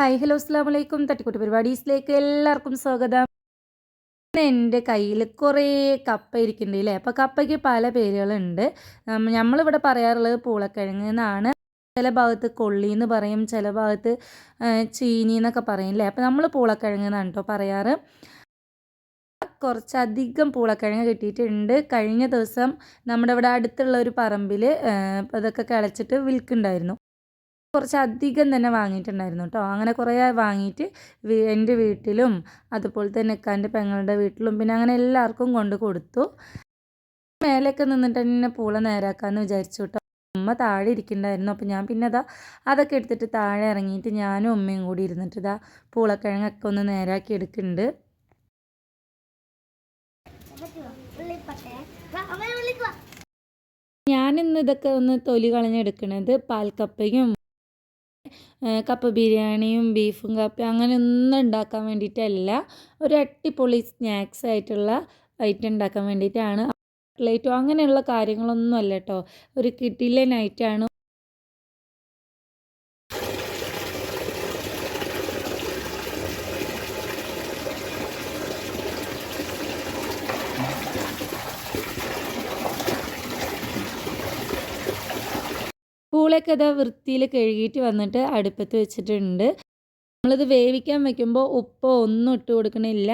Hi hello അസ്സാം വലൈക്കും തട്ടിക്കൂട്ട് പരിപാടീസിലേക്ക് എല്ലാവർക്കും സ്വാഗതം. എന്റെ കയ്യിൽ കുറേ കപ്പ ഇരിക്കുന്നുണ്ട് അല്ലേ അപ്പോൾ കപ്പയ്ക്ക് പല പേരുകളുണ്ട്. നമ്മ- നമ്മളിവിടെ പറയാറുള്ളത് പൂളക്കിഴങ്ങ് എന്നാണ് ചില ഭാഗത്ത് കൊള്ളി എന്ന് പറയും ചില ഭാഗത്ത് ചീനി എന്നൊക്കെ പറയും അല്ലേ? അപ്പോൾ നമ്മൾ പൂളക്കിഴങ്ങ് എന്നാണ് കേട്ടോ പറയാറ്. കുറച്ചധികം പൂളക്കിഴങ്ങ് കിട്ടിയിട്ടുണ്ട്. കഴിഞ്ഞ ദിവസം നമ്മുടെ ഇവിടെ അടുത്തുള്ള ഒരു പറമ്പിൽ അതൊക്കെ കിളച്ചിട്ട് വിൽക്കുന്നുണ്ടായിരുന്നു. കുറച്ചധികം തന്നെ വാങ്ങിയിട്ടുണ്ടായിരുന്നു കേട്ടോ. അങ്ങനെ കുറേ വാങ്ങിയിട്ട് എന്റെ വീട്ടിലും അതുപോലെ തന്നെ ഇക്കാന്റെ പെങ്ങളുടെ വീട്ടിലും പിന്നെ അങ്ങനെ എല്ലാവർക്കും കൊണ്ട് കൊടുത്തു. മേലെയൊക്കെ നിന്നിട്ട് തന്നെ പൂള നേരാക്കാമെന്ന് വിചാരിച്ചു കേട്ടോ. അമ്മ താഴെ ഇരിക്കണ്ടായിരുന്നു അപ്പോൾ ഞാൻ പിന്നെ അതാ അതൊക്കെ എടുത്തിട്ട് താഴെ ഇറങ്ങിയിട്ട് ഞാനും അമ്മയും കൂടി ഇരുന്നിട്ട് ഇതാ പൂളക്കിഴങ്ങൊക്കെ ഒന്ന് നേരാക്കി എടുക്കുന്നുണ്ട്. ഞാനിന്ന് ഇതൊക്കെ ഒന്ന് തൊലി കളഞ്ഞെടുക്കണത് പാൽക്കപ്പയും കപ്പ ബിരിയാണിയും ബീഫും കപ്പയും അങ്ങനെ ഒന്നും ഉണ്ടാക്കാൻ വേണ്ടിയിട്ടല്ല. ഒരു അടിപൊളി സ്നാക്സ് ആയിട്ടുള്ള ഐറ്റം ഉണ്ടാക്കാൻ വേണ്ടിയിട്ടാണ്. ലൈറ്റോ അങ്ങനെയുള്ള കാര്യങ്ങളൊന്നും അല്ല കേട്ടോ. ഒരു കിട്ടിലെ നൈറ്റാണ് പൂളൊക്കെ ഇതാ വൃത്തിയിൽ കഴുകിയിട്ട് വന്നിട്ട് അടുപ്പത്ത് വെച്ചിട്ടുണ്ട്. നമ്മളിത് വേവിക്കാൻ വെക്കുമ്പോൾ ഉപ്പ് ഒന്നും ഇട്ട് കൊടുക്കണില്ല.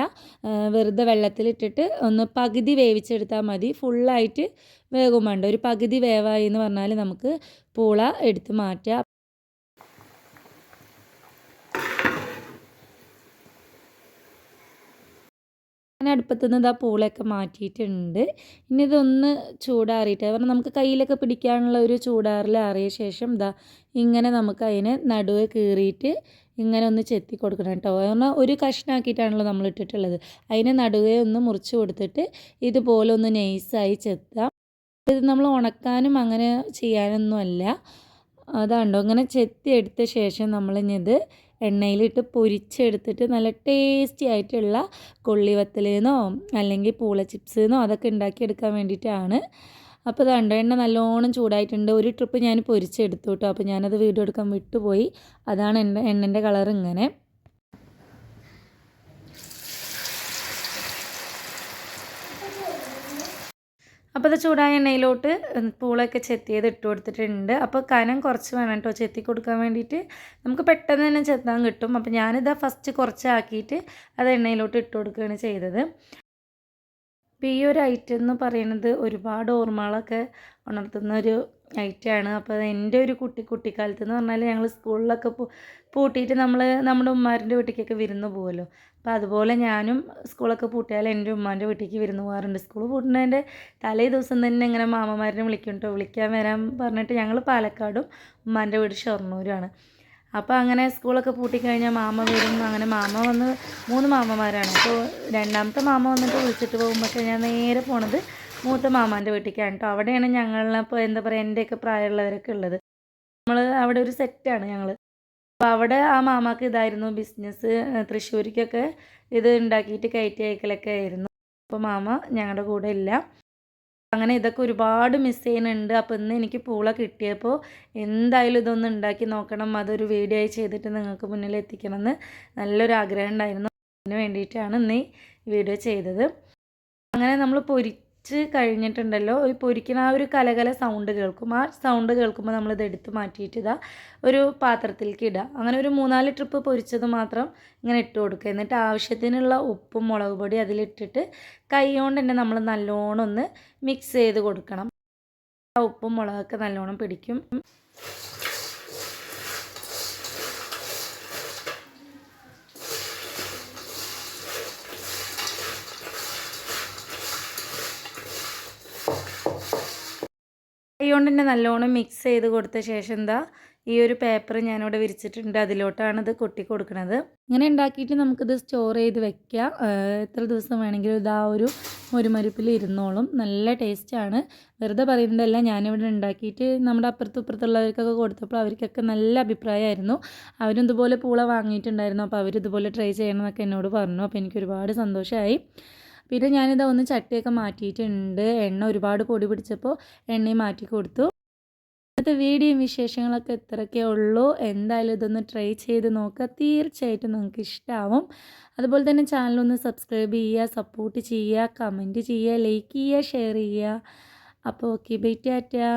വെറുതെ വെള്ളത്തിലിട്ടിട്ട് ഒന്ന് പകുതി വേവിച്ചെടുത്താൽ മതി. ഫുള്ളായിട്ട് വേകും ഒരു പകുതി വേവായി എന്ന് പറഞ്ഞാൽ നമുക്ക് പൂള എടുത്ത് മാറ്റാം. ഞാൻ അടുപ്പത്ത് നിന്ന് ഇതാ പൂളൊക്കെ മാറ്റിയിട്ടുണ്ട്. ഇനി ഇതൊന്ന് ചൂടാറിയിട്ട് കാരണം നമുക്ക് കയ്യിലൊക്കെ പിടിക്കാനുള്ള ഒരു ചൂടാറിൽ ആറിയ ശേഷം ഇതാ ഇങ്ങനെ നമുക്ക് അതിനെ നടുവ് കീറിയിട്ട് ഇങ്ങനെ ഒന്ന് ചെത്തി കൊടുക്കണം കേട്ടോ. കാരണം ഒരു കഷ്ണാക്കിയിട്ടാണല്ലോ നമ്മൾ ഇട്ടിട്ടുള്ളത്. അതിനെ നടുവേ ഒന്ന് മുറിച്ച് കൊടുത്തിട്ട് ഇതുപോലെ ഒന്ന് നൈസായി ചെത്താം. ഇത് നമ്മൾ ഉണക്കാനും അങ്ങനെ ചെയ്യാനൊന്നുമല്ല. അതാണ്ടോ ഇങ്ങനെ ചെത്തി എടുത്ത ശേഷം നമ്മളിഞ്ഞത് എണ്ണയിലിട്ട് പൊരിച്ചെടുത്തിട്ട് നല്ല ടേസ്റ്റി ആയിട്ടുള്ള കൊള്ളിവത്തലെന്നോ അല്ലെങ്കിൽ പൂള ചിപ്സ് അതൊക്കെ ഉണ്ടാക്കിയെടുക്കാൻ വേണ്ടിയിട്ടാണ്. അപ്പോൾ ഇതാണ്ടോ എണ്ണ നല്ലോണം ചൂടായിട്ടുണ്ട്. ഒരു ട്രിപ്പ് ഞാൻ പൊരിച്ചെടുത്തു കേട്ടോ. അപ്പോൾ ഞാനത് വീഡിയോ എടുക്കാൻ വിട്ടുപോയി. അതാണ് എന്റെ എണ്ണന്റെ കളർ ഇങ്ങനെ. അപ്പോൾ അത് ചൂടായ എണ്ണയിലോട്ട് പൂളൊക്കെ ചെത്തിയത് ഇട്ട് കൊടുത്തിട്ടുണ്ട്. അപ്പോൾ കനം കുറച്ച് വേണം കേട്ടോ ചെത്തി കൊടുക്കാൻ വേണ്ടിയിട്ട്. നമുക്ക് പെട്ടെന്ന് തന്നെ ചെത്താൻ കിട്ടും. അപ്പോൾ ഞാനിതാ ഫസ്റ്റ് കുറച്ചാക്കിയിട്ട് അത് എണ്ണയിലോട്ട് ഇട്ട് കൊടുക്കുകയാണ് ചെയ്തത്. അപ്പോൾ ഈ ഒരു ഐറ്റം എന്ന് പറയുന്നത് ഒരുപാട് ഓർമ്മകളൊക്കെ ഉണർത്തുന്ന ഒരു ഐറ്റമാണ് അപ്പോൾ എന്റെ ഒരു കുട്ടി കുട്ടിക്കാലത്ത് എന്ന് പറഞ്ഞാൽ ഞങ്ങൾ സ്കൂളിലൊക്കെ പൂട്ടിയിട്ട് നമ്മൾ നമ്മുടെ ഉമ്മാരുടെ വീട്ടിലേക്കൊക്കെ വിരുന്ന് പോകുമല്ലോ അപ്പോൾ അതുപോലെ ഞാനും സ്കൂളൊക്കെ പൂട്ടിയാൽ എന്റെ ഉമ്മാന്റെ വീട്ടിലേക്ക് വിരുന്ന് പോകാറുണ്ട്. സ്കൂൾ പൂട്ടുന്നതിന്റെ തലേ ദിവസം തന്നെ ഇങ്ങനെ മാമന്മാരെ വിളിക്കും കേട്ടോ വിളിക്കാൻ വരാൻ പറഞ്ഞിട്ട് ഞങ്ങൾ പാലക്കാടും ഉമ്മാന്റെ വീട് ഷൊർണൂരുമാണ് അപ്പോൾ അങ്ങനെ സ്കൂളൊക്കെ പൂട്ടിക്കഴിഞ്ഞാൽ മാമ വരും. അങ്ങനെ മാമ വന്ന് മൂന്ന് മാമമാരാണ് അപ്പോൾ രണ്ടാമത്തെ മാമ വന്നിട്ട് വിളിച്ചിട്ട് പോകുമ്പോൾ ഞാൻ നേരെ പോണത് മൂത്ത മാമാന്റെ വീട്ടിലേക്കാണ് കേട്ടോ. അവിടെയാണ് ഞങ്ങളിപ്പോൾ എന്താ പറയുക എന്റെയൊക്കെ പ്രായമുള്ളവരൊക്കെ ഉള്ളത്. നമ്മൾ അവിടെ ഒരു സെറ്റാണ് ഞങ്ങൾ അപ്പോൾ അവിടെ ആ മാമാക്ക് ഇതായിരുന്നു ബിസിനസ് തൃശ്ശൂരിക്കൊക്കെ ഇത് ഉണ്ടാക്കിയിട്ട് കയറ്റി അയക്കലൊക്കെ ആയിരുന്നു. അപ്പോൾ മാമ ഞങ്ങളുടെ കൂടെ ഇല്ല. അങ്ങനെ ഇതൊക്കെ ഒരുപാട് മിസ് ചെയ്യുന്നുണ്ട്. അപ്പോൾ ഇന്ന് എനിക്ക് പൂള കിട്ടിയപ്പോൾ എന്തായാലും ഇതൊന്ന് ഉണ്ടാക്കി നോക്കണം. അതൊരു വീഡിയോ ആയി ചെയ്തിട്ട് നിങ്ങൾക്ക് മുന്നിൽ എത്തിക്കണമെന്ന് നല്ലൊരു ആഗ്രഹം ഉണ്ടായിരുന്നു. അതിന് വേണ്ടിയിട്ടാണ് ഇന്ന് ഈ വീഡിയോ ചെയ്തത്. അങ്ങനെ നമ്മൾ പൊരിച്ച് കഴിഞ്ഞിട്ടുണ്ടല്ലോ. ഒരു പൊരിക്കുന്ന ആ ഒരു കലകല സൗണ്ട് കേൾക്കും. ആ സൗണ്ട് കേൾക്കുമ്പോൾ നമ്മളിത് എടുത്ത് മാറ്റിയിട്ട് ഇതാ ഒരു പാത്രത്തിലേക്ക് ഇടുക അങ്ങനെ ഒരു മൂന്നാൽ ട്രിപ്പ് പൊരിച്ചത് മാത്രം ഇങ്ങനെ ഇട്ട് കൊടുക്കുക. എന്നിട്ട് ആവശ്യത്തിനുള്ള ഉപ്പും മുളക് പൊടി അതിലിട്ടിട്ട് കൈ കൊണ്ട് തന്നെ നമ്മൾ നല്ലോണം ഒന്ന് മിക്സ് ചെയ്ത് കൊടുക്കണം. ആ ഉപ്പും മുളകൊക്കെ നല്ലോണം പിടിക്കും. കൈ തന്നെ നല്ലോണം മിക്സ് ചെയ്ത് കൊടുത്ത ശേഷം എന്താ ഈ ഒരു പേപ്പർ ഞാനിവിടെ വിരിച്ചിട്ടുണ്ട്. അതിലോട്ടാണ് ഇത് കൊട്ടി കൊടുക്കുന്നത് ഇങ്ങനെ ഉണ്ടാക്കിയിട്ട് നമുക്കിത് സ്റ്റോർ ചെയ്ത് വെക്കാം. എത്ര ദിവസം വേണമെങ്കിലും ഇത് ആ ഒരു മുരുമരുപ്പിൽ ഇരുന്നോളും. നല്ല ടേസ്റ്റാണ് വെറുതെ പറയുന്നതല്ല ഞാനിവിടെ ഉണ്ടാക്കിയിട്ട് നമ്മുടെ അപ്പുറത്തും ഇപ്പുറത്തുള്ളവർക്കൊക്കെ കൊടുത്തപ്പോൾ അവർക്കൊക്കെ നല്ല അഭിപ്രായമായിരുന്നു. അവരും ഇതുപോലെ പൂള വാങ്ങിയിട്ടുണ്ടായിരുന്നു. അപ്പോൾ അവരിതുപോലെ ട്രൈ ചെയ്യണമെന്നൊക്കെ എന്നോട് പറഞ്ഞു. അപ്പോൾ എനിക്ക് ഒരുപാട് സന്തോഷമായി. പിന്നെ ഞാനിത് ഒന്ന് ചട്ടിയൊക്കെ മാറ്റിയിട്ടുണ്ട്. എണ്ണ ഒരുപാട് പൊടി പിടിച്ചപ്പോൾ എണ്ണയും മാറ്റി കൊടുത്തു. ഇന്നത്തെ വീഡിയോയും വിശേഷങ്ങളൊക്കെ ഇത്രയൊക്കെ ഉള്ളൂ. എന്തായാലും ഇതൊന്ന് ട്രൈ ചെയ്ത് നോക്കുക. തീർച്ചയായിട്ടും നിങ്ങൾക്ക് ഇഷ്ടമാവും അതുപോലെ തന്നെ ചാനലൊന്ന് സബ്സ്ക്രൈബ് ചെയ്യുക സപ്പോർട്ട് ചെയ്യുക കമന്റ് ചെയ്യുക ലൈക്ക് ചെയ്യുക ഷെയർ ചെയ്യുക. അപ്പോൾ ഓക്കെ ബൈ ടാറ്റാ.